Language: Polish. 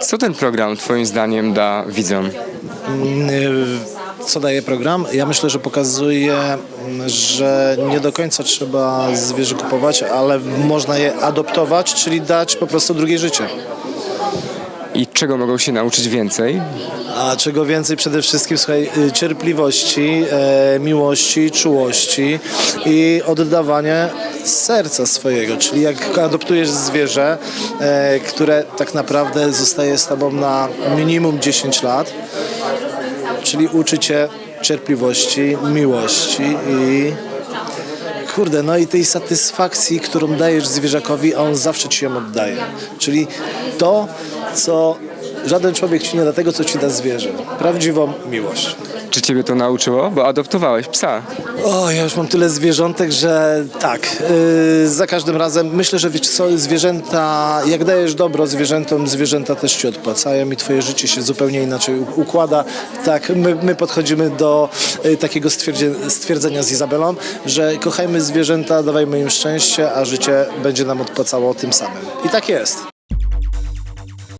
Co ten program Twoim zdaniem da widzom? Co daje program? Ja myślę, że pokazuje, mm, że nie do końca trzeba zwierzę kupować, ale można je adoptować, czyli dać po prostu drugie życie. I czego mogą się nauczyć więcej? A czego więcej, przede wszystkim słuchaj, y, cierpliwości, e, miłości, czułości i oddawanie serca swojego. Czyli jak adoptujesz zwierzę, e, które tak naprawdę zostaje z tobą na minimum 10 lat, czyli uczy cię cierpliwości, miłości i kurde, no i tej satysfakcji, którą dajesz zwierzakowi, a on zawsze ci ją oddaje. Czyli to, co żaden człowiek ci nie da tego, co ci da zwierzę. Prawdziwą miłość. Czy Ciebie to nauczyło? Bo adoptowałeś psa. O, ja już mam tyle zwierzątek, że tak, yy, za każdym razem myślę, że wiecie co, zwierzęta, jak dajesz dobro zwierzętom, zwierzęta też ci odpłacają i twoje życie się zupełnie inaczej układa. Tak, my, my podchodzimy do y, takiego stwierdzenia z Izabelą, że kochajmy zwierzęta, dawajmy im szczęście, a życie będzie nam odpłacało tym samym. I tak jest.